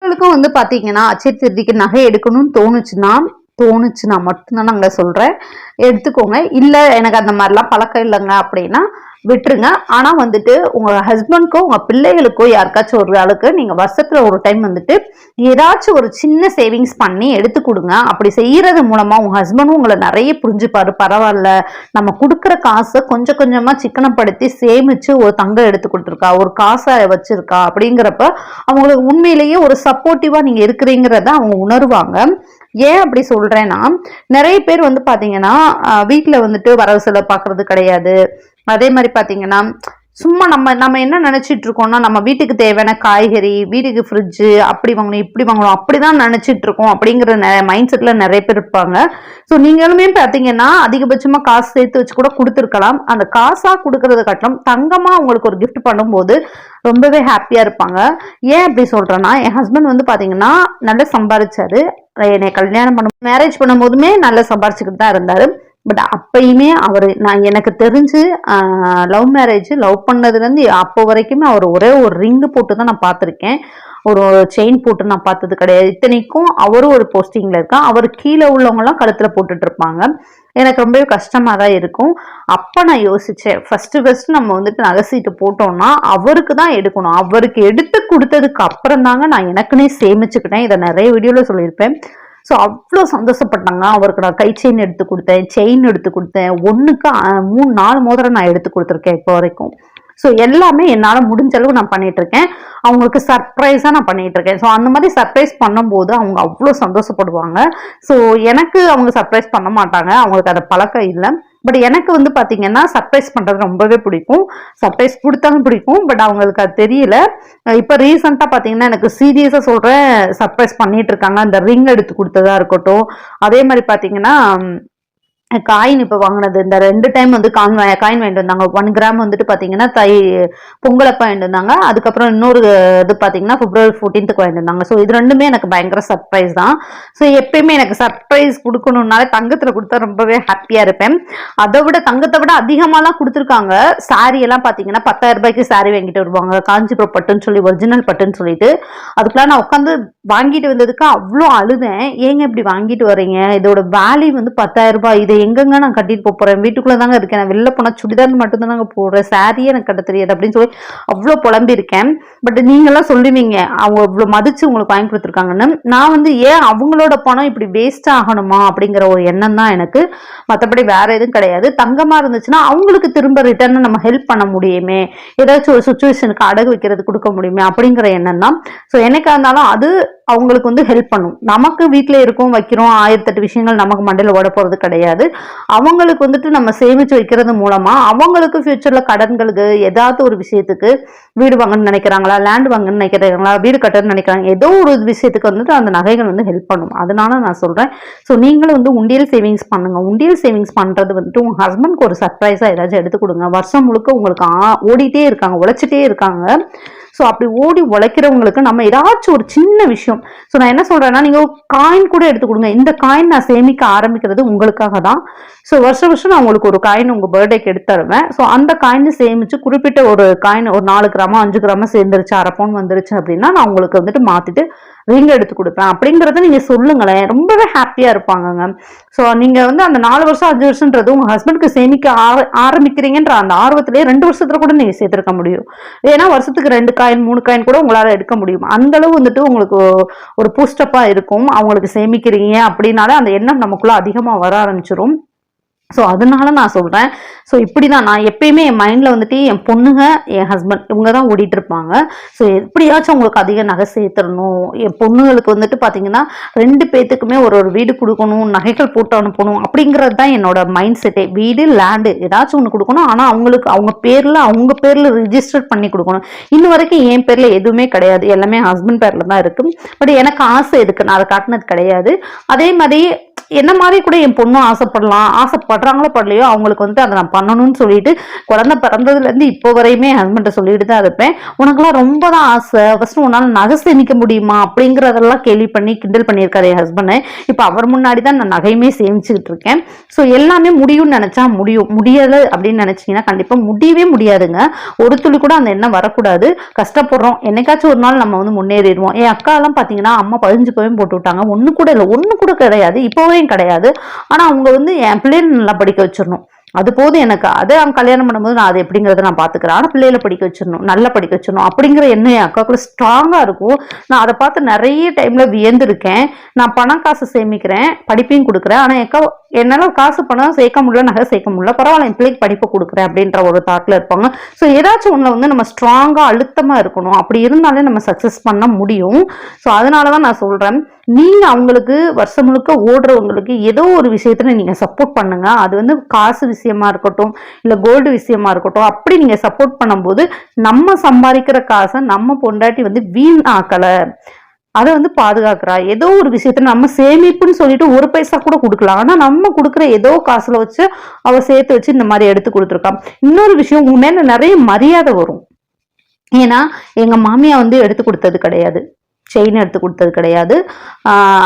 உங்களுக்கும் வந்து பாத்தீங்கன்னா அச்சத்திரதிக்கு நகை எடுக்கணும்னு தோணுச்சுன்னா தோணுச்சுன்னா மட்டும்தான் நாங்கள் சொல்கிறேன் எடுத்துக்கோங்க. இல்லை எனக்கு அந்த மாதிரிலாம் பழக்கம் இல்லைங்க அப்படின்னா விட்டுருங்க. ஆனால் வந்துட்டு உங்கள் ஹஸ்பண்ட்க்கோ உங்கள் பிள்ளைகளுக்கோ யாருக்காச்சும் ஒரு ஆளுக்கு நீங்கள் வருஷத்தில் ஒரு டைம் வந்துட்டு ஏதாச்சும் ஒரு சின்ன சேவிங்ஸ் பண்ணி எடுத்து கொடுங்க. அப்படி செய்யறது மூலமாக உங்கள் ஹஸ்பண்டும் உங்களை நிறைய புரிஞ்சுப்பாரு. பரவாயில்ல. நம்ம கொடுக்குற காசை கொஞ்சம் கொஞ்சமாக சிக்கனப்படுத்தி சேமிச்சு ஒரு தங்கம் எடுத்து கொடுத்துருக்கா ஒரு காசை வச்சிருக்கா அப்படிங்கிறப்ப அவங்களுக்கு உண்மையிலேயே ஒரு சப்போர்ட்டிவாக நீங்கள் இருக்கிறீங்கிறத அவங்க உணர்வாங்க. ஏன் அப்படி சொல்றேன்னா நிறைய பேர் வந்து பாத்தீங்கன்னா வீட்டுல வந்துட்டு வரவு செலவு பாக்குறது கிடையாது. அதே மாதிரி பாத்தீங்கன்னா சும்மா நம்ம நம்ம என்ன நினைச்சிட்டு இருக்கோம்னா நம்ம வீட்டுக்கு தேவையான காய்கறி வீட்டுக்கு ஃப்ரிட்ஜு அப்படி வாங்கணும் இப்படி வாங்கணும் அப்படிதான் நினைச்சிட்டு இருக்கோம் அப்படிங்கிற மைண்ட் செட்ல நிறைய பேர் இருப்பாங்க. ஸோ நீங்களுமே பார்த்தீங்கன்னா அதிகபட்சமா காசு சேர்த்து வச்சு கூட கொடுத்துருக்கலாம். அந்த காசாக கொடுக்கறது காட்டிலும் தங்கமாக உங்களுக்கு ஒரு கிஃப்ட் பண்ணும்போது ரொம்பவே ஹாப்பியா இருப்பாங்க. ஏன் அப்படி சொல்றேன்னா என் ஹஸ்பண்ட் வந்து பார்த்தீங்கன்னா நல்லா சம்பாதிச்சாரு என்னை கல்யாணம் பண்ண மேரேஜ் பண்ணும்போதுமே நல்லா சம்பாரிச்சுக்கிட்டு தான் இருந்தார். பட் அப்பயுமே அவர் நான் எனக்கு தெரிஞ்சு லவ் மேரேஜ் லவ் பண்ணதுலேருந்து அப்போ வரைக்குமே அவர் ஒரே ஒரு ரிங்கு போட்டு தான் நான் பார்த்துருக்கேன். ஒரு செயின் போட்டு நான் பார்த்தது கிடையாது. இத்தனைக்கும் அவரும் ஒரு போஸ்டிங்கில் இருக்கா அவர் கீழே உள்ளவங்கலாம் கழுத்தில் போட்டுட்டு இருப்பாங்க. எனக்கு ரொம்பவே கஷ்டமாக தான் இருக்கும். அப்போ நான் யோசித்தேன் ஃபஸ்ட்டு ஃபஸ்ட்டு நம்ம வந்துட்டு நகைசீட்டு போட்டோம்னா அவருக்கு தான் எடுக்கணும். அவருக்கு எடுத்து கொடுத்ததுக்கு அப்புறம் தாங்க நான் எனக்குன்னே சேமிச்சுக்கிட்டேன். இதை நிறைய வீடியோவில் சொல்லியிருப்பேன். ஸோ அவ்வளோ சந்தோஷப்பட்டாங்க. அவருக்கு நான் கை செயின் எடுத்து கொடுத்தேன் செயின் எடுத்து கொடுத்தேன். ஒன்றுக்கு மூணு நாலு மோதிரம் நான் எடுத்து கொடுத்துருக்கேன் இப்போ வரைக்கும். ஸோ எல்லாமே என்னால் முடிஞ்ச அளவு நான் பண்ணிட்டு இருக்கேன் அவங்களுக்கு சர்ப்ரைஸாக நான் பண்ணிட்டு இருக்கேன் ஸோ அந்த மாதிரி சர்ப்ரைஸ் பண்ணும்போது அவங்க அவ்வளோ சந்தோஷப்படுவாங்க. ஸோ எனக்கு அவங்க சர்ப்ரைஸ் பண்ண மாட்டாங்க. அவங்களுக்கு அதை பழக்கம் இல்லை. பட் எனக்கு வந்து பார்த்தீங்கன்னா சர்ப்ரைஸ் பண்ணுறது ரொம்பவே பிடிக்கும். சர்ப்ரைஸ் கொடுத்தாலும் பிடிக்கும். பட் அவங்களுக்கு அது தெரியல. இப்போ ரீசெண்டாக பார்த்தீங்கன்னா எனக்கு சீரியஸாக சொல்கிறேன் சர்ப்ரைஸ் பண்ணிகிட்டு இருக்காங்க. அந்த ரிங் எடுத்து கொடுத்ததா இருக்கட்டும். அதே மாதிரி பார்த்தீங்கன்னா காயின் இப்போ வாங்கினது. இந்த ரெண்டு டைம் வந்து காயின் காயின் வாங்கிட்டு வந்தாங்க. ஒன் கிராம் வந்துட்டு பார்த்தீங்கன்னா தை பொங்கலப்பா வாங்கிட்டு வந்தாங்க. அதுக்கப்புறம் இன்னொரு இது பார்த்தீங்கன்னா பிப்ரவரி ஃபோர்டீன்த்துக்கு வாங்கிட்டு வந்தாங்க. ஸோ இது ரெண்டுமே எனக்கு பயங்கர சர்ப்ரைஸ் தான். ஸோ எப்பயுமே எனக்கு சர்ப்ரைஸ் கொடுக்கணுன்னாலே தங்கத்தில் கொடுத்தா ரொம்பவே ஹாப்பியாக இருப்பேன். அதை விட தங்கத்தை விட அதிகமாகலாம் கொடுத்துருக்காங்க. சாரி எல்லாம் பார்த்தீங்கன்னா பத்தாயிரம் ரூபாய்க்கு சாரி வாங்கிட்டு வருவாங்க. காஞ்சிபுரம் பட்டுன்னு சொல்லி ஒரிஜினல் பட்டுன்னு சொல்லிட்டு. அதுக்கெல்லாம் நான் உட்காந்து வாங்கிட்டு வந்ததுக்கு அவ்வளோ அழுதேன். ஏங்க இப்படி வாங்கிட்டு வரீங்க இதோட வேல்யூ வந்து பத்தாயிரம் ரூபாய் இதை எங்கெங்க நான் கட்டிட்டு போறேன்? வீட்டுக்குள்ள தாங்க இருக்கேன். நான் வெளில போனா சுடிதார் மட்டும்தான் நாங்கள் போடுறேன். சாரியே எனக்கு கட்ட தெரியாது அப்படின்னு சொல்லி அவ்வளோ புலம்பிருக்கேன் பட் நீங்களாம் சொல்லுவீங்க அவங்க இவ்வளோ மதிச்சு உங்களுக்கு வாங்கி கொடுத்துருக்காங்கன்னு. நான் வந்து ஏன் அவங்களோட பணம் இப்படி வேஸ்ட் ஆகணுமா அப்படிங்கிற ஒரு எண்ணம் தான் எனக்கு. மற்றபடி வேற எதுவும் கிடையாது. தங்கமா இருந்துச்சுன்னா அவங்களுக்கு திரும்ப ரிட்டர்ன் நம்ம ஹெல்ப் பண்ண முடியுமே. ஏதாச்சும் ஒரு சுச்சுவேஷனுக்கு அடகு வைக்கிறது கொடுக்க முடியுமே அப்படிங்கிற எண்ணம் தான். ஸோ எனக்காக இருந்தாலும் அது அவங்களுக்கு வந்து ஹெல்ப் பண்ணும். நமக்கு வீட்டில் இருக்கோம் வைக்கிறோம் ஆயிரத்தெட்டு விஷயங்கள் நமக்கு மண்டையில் ஓட போகிறது கிடையாது. அவங்களுக்கு வந்துட்டு நம்ம சேமித்து வைக்கிறது மூலமாக அவங்களுக்கு ஃப்யூச்சரில் கடன்களுக்கு ஏதாவது ஒரு விஷயத்துக்கு வீடு வாங்கன்னு நினைக்கிறாங்களா லேண்ட் வாங்கன்னு நினைக்கிறாங்களா வீடு கட்டணும்னு நினைக்கிறாங்க ஏதோ ஒரு விஷயத்துக்கு வந்துட்டு அந்த நகைகள் வந்து ஹெல்ப் பண்ணும். அதனால நான் சொல்கிறேன் ஸோ நீங்களும் வந்து உண்டியல் சேவிங்ஸ் பண்ணுங்கள் உண்டியல் சேவிங்ஸ் பண்ணுறது வந்துட்டு உங்கள் ஹஸ்பண்ட்க்கு ஒரு சர்ப்ரைஸாக ஏதாச்சும் எடுத்து கொடுங்க. வருஷம் முழுக்க உங்களுக்கு ஓடிட்டே இருக்காங்க உழைச்சிட்டே இருக்காங்க. ஸோ அப்படி ஓடி உழைக்கிறவங்களுக்கு நம்ம ஏதாச்சும் ஒரு சின்ன விஷயம். ஸோ நான் என்ன சொல்கிறேன்னா நீங்கள் காயின் கூட எடுத்து கொடுங்க. இந்த காயின் நான் சேமிக்க ஆரம்பிக்கிறது உங்களுக்காக தான். ஸோ வருஷம் வருஷம் நான் உங்களுக்கு ஒரு காயின் உங்கள் பர்த்டேக்கு எடுத்து தருவேன். ஸோ அந்த காயின் சேமித்து குறிப்பிட்ட ஒரு காயின் ஒரு நாலு கிராமம் அஞ்சு கிராமம் சேர்ந்துருச்சு அரை பவுன் வந்துருச்சு அப்படின்னா நான் உங்களுக்கு வந்துட்டு மாற்றிட்டு ரிங் எடுத்து கொடுப்பேன். அப்படிங்கிறத நீங்க சொல்லுங்களேன். ரொம்பவே ஹாப்பியா இருப்பாங்கங்க ஸோ நீங்க வந்து அந்த நாலு வருஷம் அஞ்சு வருஷம்ன்றது உங்க ஹஸ்பண்ட்க்கு சேமிக்க ஆரம்பிக்கிறீங்கன்ற அந்த ஆர்வத்திலேயே ரெண்டு வருஷத்துல கூட நீங்க சேர்த்துருக்க முடியும். ஏன்னா வருஷத்துக்கு ரெண்டு காயின் மூணு காயின் கூட உங்களால எடுக்க முடியும். அந்த அளவு வந்துட்டு உங்களுக்கு ஒரு பூஸ்டப்பா இருக்கும். அவங்களுக்கு சேமிக்கிறீங்க அப்படின்னாலே அந்த எண்ணம் நமக்குள்ள அதிகமா வர ஆரம்பிச்சிடும் ஸோ அதனால நான் சொல்கிறேன் ஸோ இப்படி தான் நான் எப்பயுமே என் மைண்டில் வந்துட்டு என் பொண்ணுங்க என் ஹஸ்பண்ட் இவங்க தான் ஓடிட்டு இருப்பாங்க. ஸோ எப்படியாச்சும் அவங்களுக்கு அதிக நகை சேர்த்துடணும். என் பொண்ணுங்களுக்கு வந்துட்டு பார்த்தீங்கன்னா ரெண்டு பேத்துக்குமே ஒரு ஒரு வீடு கொடுக்கணும் நகைகள் போட்டு அனுப்பணும் அப்படிங்கிறது தான் என்னோட மைண்ட் செட்டே வீடு லேண்டு ஏதாச்சும் ஒன்று கொடுக்கணும். ஆனால் அவங்களுக்கு அவங்க பேரில் அவங்க பேரில் ரிஜிஸ்டர் பண்ணி கொடுக்கணும். இன்ன வரைக்கும் என் பேரில் எதுவுமே கிடையாது. எல்லாமே ஹஸ்பண்ட் பேரில் தான் இருக்குது பட் எனக்கு ஆசை இருக்குது நான் அதை காட்டினது கிடையாது. அதே மாதிரி என்ன மாதிரி கூட என் பொண்ணும் ஆசைப்படலாம். படுறாங்களோ படலையோ அவங்களுக்கு வந்துட்டு அதை நான் பண்ணணும்னு சொல்லிட்டு குழந்தை பிறந்ததுலேருந்து இப்போ வரையுமே ஹஸ்பண்ட்டை சொல்லிட்டு தான் இருப்பேன். உனக்குலாம் ரொம்ப தான் ஆசை. ஃபஸ்ட்டு உன்னால் நகை சேமிக்க முடியுமா? அப்படிங்கிறதெல்லாம் கேள்வி பண்ணி கிண்டல் பண்ணியிருக்காரு என் ஹஸ்பண்டை இப்போ அவர் முன்னாடி தான் நான் நகையுமே சேமிச்சுக்கிட்டு இருக்கேன். ஸோ எல்லாமே முடியும்னு நினச்சா முடியும். முடியலை அப்படின்னு நினச்சிங்கன்னா கண்டிப்பாக முடியவே முடியாதுங்க. ஒரு துளி கூட அந்த எண்ணம் வரக்கூடாது. கஷ்டப்படுறோம். என்னைக்காச்சும் ஒரு நாள் நம்ம வந்து முன்னேறிடுவோம். என் அக்காலாம் பார்த்தீங்கன்னா அம்மா பதினஞ்சு பையன் போட்டு விட்டாங்க. ஒன்று கூட இல்லை. ஒன்று கூட கிடையாது. இப்போவே கிடையாது. ஆனால் அவங்க வந்து என் பிள்ளைங்க நல்லா படிக்க வச்சிடணும். அது போதும் எனக்கு. அதை அவன் கல்யாணம் பண்ணும்போது நான் அது எப்படிங்கிறத நான் பார்த்துக்கிறேன் ஆனால் பிள்ளைகளை படிக்க வச்சிடணும். நல்லா படிக்க வச்சிடணும். அப்படிங்கிற எண்ணம் என் அக்காக்குள்ள ஸ்ட்ராங்காக இருக்கும். நான் அதை பார்த்து நிறைய டைமில் வியந்திருக்கேன். நான் பணம் காசு சேமிக்கிறேன். படிப்பையும் கொடுக்குறேன். ஆனால் எக்கா என்னால் காசு பணம் சேர்க்க முடியல நகை சேர்க்க முடியல பரவாயில்ல என் பிள்ளைக்கு படிப்பை கொடுக்குறேன் அப்படின்ற ஒரு தாட்டில் இருப்பாங்க. ஸோ ஏதாச்சும் ஒன்றில் வந்து நம்ம ஸ்ட்ராங்காக அழுத்தமாக இருக்கணும். அப்படி இருந்தாலே நம்ம சக்ஸஸ் பண்ண முடியும். ஸோ அதனால தான் நான் சொல்கிறேன் நீங்கள் அவங்களுக்கு வருஷம் முழுக்க ஓடுறவங்களுக்கு ஏதோ ஒரு விஷயத்துல நீங்கள் சப்போர்ட் பண்ணுங்கள் அது வந்து காசு விஷயமா இருக்கட்டும் இல்லை கோல்டு விஷயமா இருக்கட்டும் அப்படி நீங்கள் சப்போர்ட் பண்ணும்போது நம்ம சம்பாதிக்கிற காசை நம்ம பொண்டாட்டி வந்து வீண் ஆக்கலை அதை வந்து பாதுகாக்கிறா. ஏதோ ஒரு விஷயத்த நம்ம சேமிப்புன்னு சொல்லிட்டு ஒரு பைசா கூட கொடுக்கலாம். ஆனா நம்ம கொடுக்குற ஏதோ காசுல வச்சு அவ சேர்த்து வச்சு இந்த மாதிரி எடுத்து கொடுத்துருக்கான் இன்னொரு விஷயம் உன் மேல நிறைய மரியாதை வரும். ஏன்னா எங்க மாமியா வந்து எடுத்து கொடுத்தது கிடையாது. செயின் எடுத்து கொடுத்தது கிடையாது.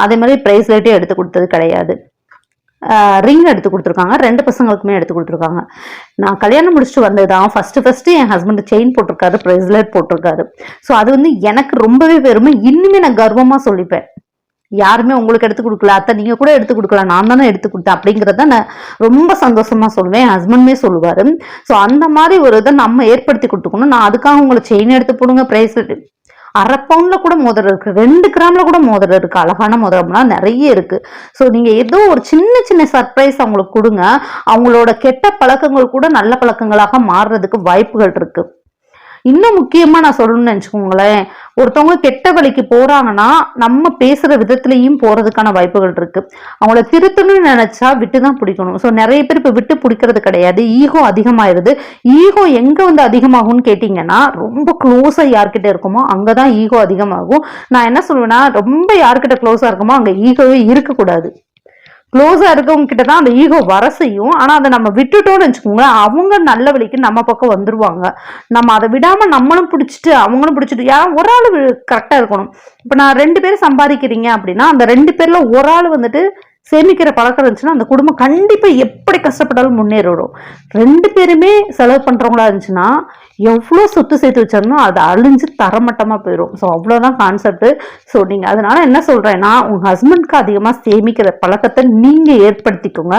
அதே மாதிரி ப்ரைஸ்லெட்டே எடுத்து கொடுத்தது கிடையாது. ரிங் எடுத்து கொடுத்துருக்காங்க. ரெண்டு பசங்களுக்குமே எடுத்து கொடுத்துருக்காங்க. நான் கல்யாணம் முடிச்சுட்டு வந்தது தான் ஃபர்ஸ்ட் ஃபர்ஸ்ட் என் ஹஸ்பண்ட் செயின் போட்டிருக்காரு ப்ரெஸ்லெட் போட்டிருக்காரு. ஸோ அது வந்து எனக்கு ரொம்பவே பெருமை. இன்னுமே நான் கர்வமாக சொல்லிப்பேன். யாருமே உங்களுக்கு எடுத்து கொடுக்கல. அத்தை நீங்க கூட எடுத்து கொடுக்கல நான் தானே எடுத்து கொடுத்தேன் அப்படிங்கிறத நான் ரொம்ப சந்தோஷமா சொல்லுவேன். என் ஹஸ்பண்டுமே சொல்லுவாரு. ஸோ அந்த மாதிரி ஒரு இதை நம்ம ஏற்படுத்தி கொடுத்துக்கணும். நான் அதுக்காக உங்களை செயின் எடுத்து போடுங்க ப்ரைஸ்லெட் அரை பவுண்டில் கூட மோதிரம் இருக்கு. ரெண்டு கிராம்ல கூட மோதிரம் இருக்கு. அழகான மோதிரம்லாம் நிறைய இருக்கு. ஸோ நீங்க ஏதோ ஒரு சின்ன சின்ன சர்ப்ரைஸ் அவங்களுக்கு கொடுங்க. அவங்களோட கெட்ட பழக்கங்கள் கூட நல்ல பழக்கங்களாக மாறுறதுக்கு வாய்ப்புகள் இருக்கு. இன்னும் முக்கியமா நான் சொல்லணும்னு நினச்சிக்கோங்களேன். ஒருத்தவங்க கெட்ட வழிக்கு போறாங்கன்னா நம்ம பேசுற விதத்துலயும் போறதுக்கான வாய்ப்புகள் இருக்கு. அவங்கள திருத்தணும்னு நினைச்சா விட்டு தான் பிடிக்கணும். ஸோ நிறைய பேர் இப்போ விட்டு பிடிக்கிறது கிடையாது. ஈகோ அதிகமாயிருது. ஈகோ எங்க வந்து அதிகமாகும்னு கேட்டிங்கன்னா ரொம்ப க்ளோஸா யார்கிட்ட இருக்குமோ அங்கதான் ஈகோ அதிகமாகும். நான் என்ன சொல்லுவேன்னா ரொம்ப யார்கிட்ட க்ளோஸா இருக்குமோ அங்க ஈகோவே இருக்கக்கூடாது. க்ளோஸாக இருக்கவங்க கிட்ட தான் அந்த ஈகோ வர செய்யும். ஆனால் அதை நம்ம விட்டுட்டோம்னு வச்சுக்கோங்களேன் அவங்க நல்ல வழிக்கு நம்ம பக்கம் வந்துருவாங்க. நம்ம அதை விடாமல் நம்மளும் பிடிச்சிட்டு அவங்களும் பிடிச்சிட்டு யாரும் ஒரு ஆள் கரெக்டாக இருக்கணும். இப்போ நான் ரெண்டு பேரும் சம்பாதிக்கிறீங்க அப்படின்னா அந்த ரெண்டு பேரில் ஒரு ஆள் வந்துட்டு சேமிக்கிற பழக்கம் இருந்துச்சுன்னா அந்த குடும்பம் கண்டிப்பாக எப்படி கஷ்டப்பட்டாலும் முன்னேறிடும். ரெண்டு பேருமே செலவு பண்ணுறவங்களா இருந்துச்சுன்னா எவ்வளோ சொத்து சேர்த்து வச்சாலும் அது அழிஞ்சு தரமட்டமாக போயிடும். ஸோ அவ்வளோதான் கான்செப்ட் ஸோ நீங்கள் அதனால் என்ன சொல்கிறேன்னா உங்கள் ஹஸ்பண்ட்க்கு அதிகமாக சேமிக்கிற பழக்கத்தை நீங்கள் ஏற்படுத்திக்கோங்க.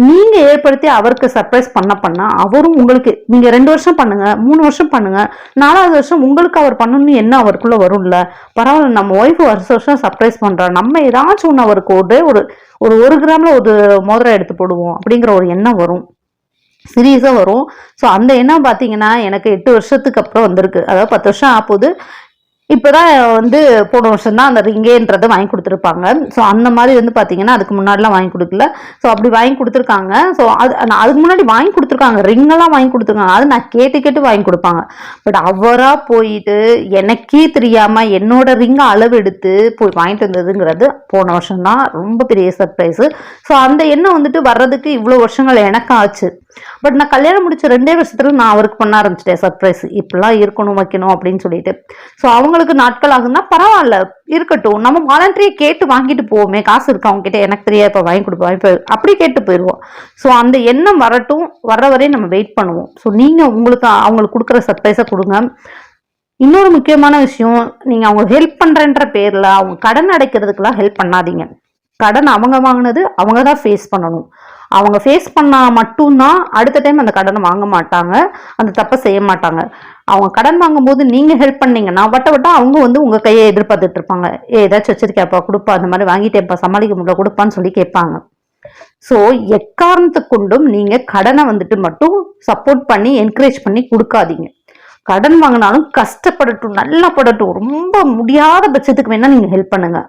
நீங்க ஏற்படுத்தி அவருக்கு சர்ப்ரைஸ் பண்ண பண்ண அவரும் உங்களுக்கு நீங்க ரெண்டு வருஷம் பண்ணுங்க மூணு வருஷம் பண்ணுங்க நாலாவது வருஷம் உங்களுக்கு அவர் பண்ணணும்னு என்ன அவருக்குள்ள வரும்ல? பரவாயில்ல நம்ம ஒய்ஃப் வருஷம் வருஷம் சர்ப்ரைஸ் பண்றோம் நம்ம ஏதாச்சும் ஒன்று அவருக்கு ஒரே ஒரு ஒரு ஒரு கிராம்ல ஒரு மோதிரம் எடுத்து போடுவோம் அப்படிங்கிற ஒரு எண்ணம் வரும். சீரியஸாக வரும். ஸோ அந்த எண்ணம் பார்த்தீங்கன்னா எனக்கு எட்டு வருஷத்துக்கு அப்புறம் வந்திருக்கு. அதாவது பத்து வருஷம் ஆகுது இப்போதான் வந்து போன வருஷம் தான் அந்த ரிங்கேன்றதை வாங்கி கொடுத்துருப்பாங்க. ஸோ அந்த மாதிரி வந்து பார்த்தீங்கன்னா அதுக்கு முன்னாடிலாம் வாங்கி கொடுக்கல. ஸோ அப்படி வாங்கி கொடுத்துருக்காங்க. ஸோ அது அதுக்கு முன்னாடி வாங்கி கொடுத்துருக்காங்க. ரிங்கெல்லாம் வாங்கி கொடுத்துருக்காங்க. அது நான் கேட்டு கேட்டு வாங்கி கொடுப்பாங்க. பட் அவராக போயிட்டு எனக்கே தெரியாமல் என்னோட ரிங்கை அளவு எடுத்து போய் வாங்கிட்டு வந்ததுங்கிறது போன வருஷம் தான். ரொம்ப பெரிய சர்ப்ரைஸு ஸோ அந்த எண்ணம் வந்துட்டு வர்றதுக்கு இவ்வளோ வருஷங்கள் எனக்கு ஆச்சு. பட் நான் கல்யாணம் முடிச்ச ரெண்டே வருஷத்துல நான் அவருக்கு பண்ண ஆரம்பிச்சிட்டேன். சர்ப்ரைஸ் இப்படிலாம் இருக்கணும் வைக்கணும் அப்படின்னு சொல்லிட்டு. ஸோ அவங்களுக்கு நாட்கள் ஆகுதுன்னா பரவாயில்ல. இருக்கட்டும். நம்ம வாலண்டரியை கேட்டு வாங்கிட்டு போவோமே. காசு இருக்கு அவங்க கிட்ட எனக்கு தெரியாது. இப்போ வாங்கி கொடுப்போம். இப்போ அப்படி கேட்டு போயிடுவோம் ஸோ அந்த எண்ணம் வரட்டும். வர்ற வரையும் நம்ம வெயிட் பண்ணுவோம். ஸோ நீங்கள் உங்களுக்கு அவங்களுக்கு கொடுக்குற சர்ப்ரைஸை கொடுங்க. இன்னொரு முக்கியமான விஷயம் நீங்கள் அவங்க ஹெல்ப் பண்ணுறன்ற பேரில் அவங்க கடன் அடைக்கிறதுக்கெல்லாம் ஹெல்ப் பண்ணாதீங்க. கடன் அவங்க வாங்கினது அவங்க தான் ஃபேஸ் பண்ணணும். அவங்க ஃபேஸ் பண்ணால் மட்டும்தான் அடுத்த டைம் அந்த கடனை வாங்க மாட்டாங்க. அந்த தப்பை செய்ய மாட்டாங்க. அவங்க கடன் வாங்கும்போது நீங்கள் ஹெல்ப் பண்ணீங்கன்னா வட்ட வட்டம் அவங்க வந்து உங்கள் கையை எதிர்பார்த்துட்டு இருப்பாங்க. ஏ ஏதாச்சும் வச்சிருக்கேப்பா கொடுப்பா. அந்த மாதிரி வாங்கிட்டேப்பா சமாளிக்க முடியல கொடுப்பான்னு சொல்லி கேட்பாங்க. ஸோ எக்காரணத்தை கொண்டும் நீங்கள் கடனை வந்துட்டு மட்டும் சப்போர்ட் பண்ணி என்கரேஜ் பண்ணி கொடுக்காதீங்க. கடன் வாங்கினாலும் கஷ்டப்படட்டும் நல்லா படட்டும். ரொம்ப முடியாத பட்சத்துக்கு வேணால் நீங்கள் ஹெல்ப் பண்ணுங்க.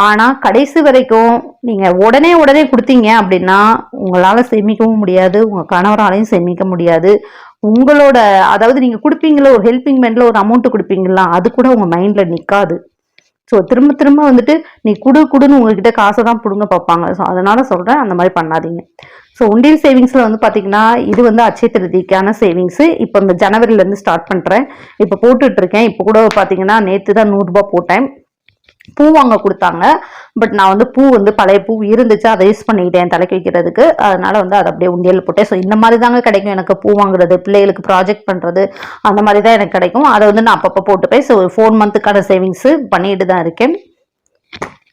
ஆனால் கடைசி வரைக்கும் நீங்கள் உடனே உடனே கொடுத்தீங்க அப்படின்னா உங்களால் சேமிக்கவும் முடியாது உங்கள் கணவராலையும் சேமிக்க முடியாது. உங்களோட அதாவது நீங்கள் கொடுப்பீங்களோ ஒரு ஹெல்பிங் மெண்டில் ஒரு அமௌண்ட்டு கொடுப்பீங்களா அது கூட உங்கள் மைண்டில் நிற்காது ஸோ திரும்ப திரும்ப வந்துட்டு நீ குடு குடுன்னு உங்ககிட்ட காசை தான் பிடுங்க பார்ப்பாங்க. ஸோ அதனால சொல்கிறேன் அந்த மாதிரி பண்ணாதீங்க. ஸோ உண்டியல் சேவிங்ஸில் வந்து பார்த்தீங்கன்னா இது வந்து அச்சய திருதிக்கான சேவிங்ஸு இப்போ இந்த ஜனவரியிலேருந்து ஸ்டார்ட் பண்ணுறேன் இப்போ போட்டுட்டு இருக்கேன். இப்போ கூட பார்த்தீங்கன்னா நேற்று தான் நூறுரூபா போட்டேன். பூ வாங்க கொடுத்தாங்க. பட் நான் வந்து பூ வந்து பழைய பூ இருந்துச்சு அதை யூஸ் பண்ணிக்கிட்டேன் தலைக்கு வைக்கிறதுக்கு. அதனால வந்து அதை அப்படியே உண்டியல் போட்டேன். ஸோ இந்த மாதிரி தாங்க கிடைக்கும். எனக்கு பூ வாங்குறது பிள்ளைகளுக்கு ப்ராஜெக்ட் பண்ணுறது அந்த மாதிரி தான் எனக்கு கிடைக்கும். அதை வந்து நான் அப்பப்போ போட்டுப்பேன். ஸோ ஃபோர் மந்த்துக்கான சேவிங்ஸ் பண்ணிட்டு தான் இருக்கேன்.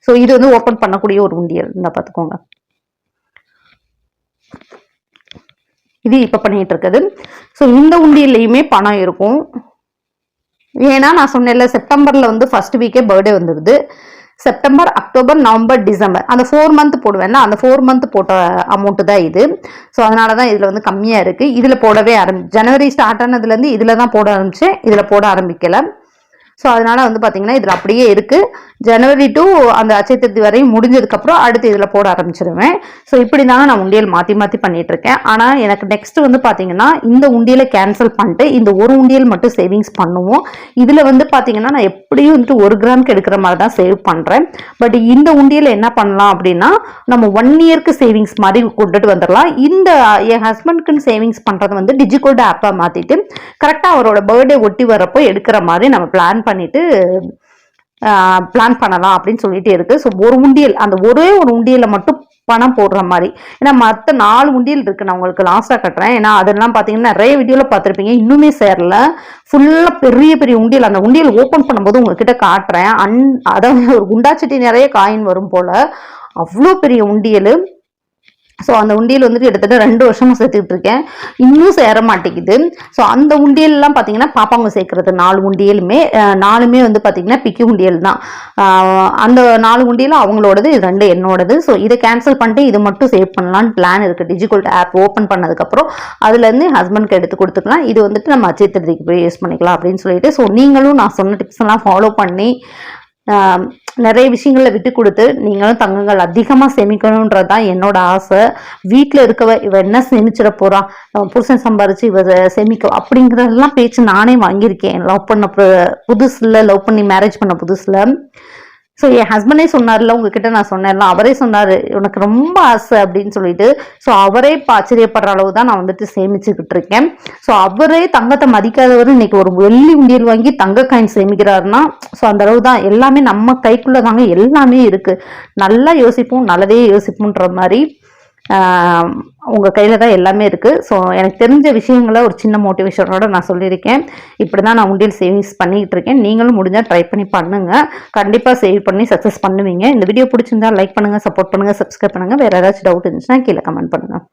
ஸோ இது வந்து ஓப்பன் பண்ணக்கூடிய ஒரு உண்டியல். இந்த பார்த்துக்கோங்க. இது இப்போ பண்ணிகிட்டு இருக்குது. ஸோ இந்த உண்டியல்லையுமே பணம் இருக்கும். ஏன்னா நான் சொன்னேன்ல செப்டம்பரில் வந்து ஃபர்ஸ்ட் வீக்கே பர்த்டே வந்துடுது செப்டம்பர் அக்டோபர் நவம்பர் டிசம்பர் அந்த ஃபோர் மந்த் போடுவேன்னா அந்த ஃபோர் மந்த் போட்ட அமௌண்ட்டு தான் இது. ஸோ அதனால தான் இதில் வந்து கம்மியாக இருக்குது இதில் போடவே ஆரம்பி ஜனவரி ஸ்டார்ட் ஆனதுலேருந்து இதில் தான் போட ஆரம்பித்தேன் இதில் போட ஆரம்பிக்கலை. ஸோ அதனால வந்து பார்த்தீங்கன்னா இதில் அப்படியே இருக்குது ஜனவரி டு அந்த அச்சய திருத்தி வரையும் முடிஞ்சதுக்கப்புறம் அடுத்து இதில் போட ஆரம்பிச்சிருவேன். ஸோ இப்படி தாங்க நான் உண்டியல் மாற்றி மாற்றி பண்ணிட்டு இருக்கேன் ஆனால் எனக்கு நெக்ஸ்ட் வந்து பார்த்தீங்கன்னா இந்த உண்டியலை கேன்சல் பண்ணிட்டு இந்த ஒரு உண்டியல் மட்டும் சேவிங்ஸ் பண்ணுவோம். இதில் வந்து பார்த்தீங்கன்னா நான் எப்படியும் வந்துட்டு ஒரு கிராம்க்கு எடுக்கிற மாதிரி தான் சேவ் பண்ணுறேன் பட் இந்த உண்டியல் என்ன பண்ணலாம் அப்படின்னா நம்ம ஒன் இயர்க்கு சேவிங்ஸ் மாதிரி கொண்டுட்டு வந்துடலாம். இந்த என் ஹஸ்பண்ட்க்குன்னு சேவிங்ஸ் பண்ணுறது வந்து டிஜிகோல்டு ஆப்பாக மாற்றிட்டு கரெக்டாக அவரோட பர்த்டே ஒட்டி வரப்போ எடுக்கிற மாதிரி நம்ம பிளான் பண்ணிட்டு பிளான் பண்ணலாம் அப்படின்னு சொல்லிட்டு இருக்கு. ஸோ ஒரு உண்டியல் அந்த ஒரே ஒரு உண்டியலில் மட்டும் பணம் போடுற மாதிரி. ஏன்னா மற்ற நாலு உண்டியல் இருக்கு. நான் உங்களுக்கு லாஸ்ட்டாக கட்டுறேன். ஏன்னா அதெல்லாம் பார்த்தீங்கன்னா நிறைய வீடியோவில் பார்த்துருப்பீங்க இன்னுமே சேரல. ஃபுல்லாக பெரிய பெரிய உண்டியல். அந்த உண்டியல் ஓப்பன் பண்ணும்போது உங்ககிட்ட காட்டுறேன். அன் அதாவது ஒரு குண்டாச்சட்டி நிறைய காயின் வரும் போல. அவ்வளோ பெரிய உண்டியல். ஸோ அந்த உண்டியல் வந்துட்டு கிட்டத்தட்ட ரெண்டு வருஷமாக சேர்த்துக்கிட்டு இருக்கேன் இன்னும் சேர மாட்டேங்குது ஸோ அந்த உண்டியல்லாம் பார்த்தீங்கன்னா பாப்பாங்க சேர்க்கறது நாலு உண்டியலுமே நாலுமே வந்து பார்த்தீங்கன்னா பிக்கி உண்டியல் தான். அந்த நாலு உண்டியலும் அவங்களோடது இது ரெண்டு என்னோடது. ஸோ இதை கேன்சல் பண்ணிட்டு இது மட்டும் சேவ் பண்ணலான்னு பிளான் இருக்குது டிஜிகோல்ட் ஆப் ஓப்பன் பண்ணதுக்கப்புறம் அதுலேருந்து ஹஸ்பண்ட்க்கு எடுத்து கொடுத்துக்கலாம். இது வந்துட்டு நம்ம அச்சய திருதிக்கு போய் யூஸ் பண்ணிக்கலாம் அப்படின்னு சொல்லிட்டு. ஸோ நீங்களும் நான் சொன்ன டிப்ஸ் எல்லாம் ஃபாலோ பண்ணி நிறைய விஷயங்களை விட்டு கொடுத்து நீங்களும் தங்கங்கள் அதிகமாக சேமிக்கணுன்றது தான் என்னோட ஆசை. வீட்டில் இருக்கவ இவ என்ன சேமிச்சிட போகிறான் புருஷன் சம்பாரிச்சு இவ சேமிக்க அப்படிங்கிறதெல்லாம் பேச்சு நானே வாங்கியிருக்கேன். லவ் பண்ண புதுசில் லவ் பண்ணி மேரேஜ் பண்ண புதுசில். ஸோ என் ஹஸ்பண்டே சொன்னார்ல உங்ககிட்ட நான் சொன்னேன்ல அவரே சொன்னார் உனக்கு ரொம்ப ஆசை அப்படின்னு சொல்லிட்டு. ஸோ அவரே இப்போ ஆச்சரியப்படுற அளவு தான் நான் வந்துட்டு சேமிச்சுக்கிட்டு இருக்கேன். ஸோ அவரே தங்கத்தை மதிக்காதவர் இன்னைக்கு ஒரு வெள்ளி உண்டியல் வாங்கி தங்க காயின் சேமிக்கிறாருன்னா ஸோ அந்த அளவு தான் எல்லாமே நம்ம கைக்குள்ளே தாங்க எல்லாமே இருக்குது நல்லா யோசிப்போம் நல்லதே யோசிப்போன்ற மாதிரி. உங்கள் கையில் தான் எல்லாமே இருக்குது ஸோ எனக்கு தெரிஞ்ச விஷயங்களை ஒரு சின்ன மோட்டிவேஷனோட நான் சொல்லியிருக்கேன். இப்படி தான் நான் உண்டியல் சேவிங்ஸ் பண்ணிக்கிட்டு இருக்கேன். நீங்களும் முடிஞ்சால் ட்ரை பண்ணி பண்ணுங்க. கண்டிப்பாக சேவ் பண்ணி சக்ஸஸ் பண்ணுவீங்க. இந்த வீடியோ பிடிச்சிருந்தா லைக் பண்ணுங்கள் சப்போர்ட் பண்ணுங்கள் சப்ஸ்கிரைப் பண்ணுங்கள் வேறு ஏதாச்சும் டவுட் இருந்துச்சுன்னா கீழே கமெண்ட் பண்ணுங்கள்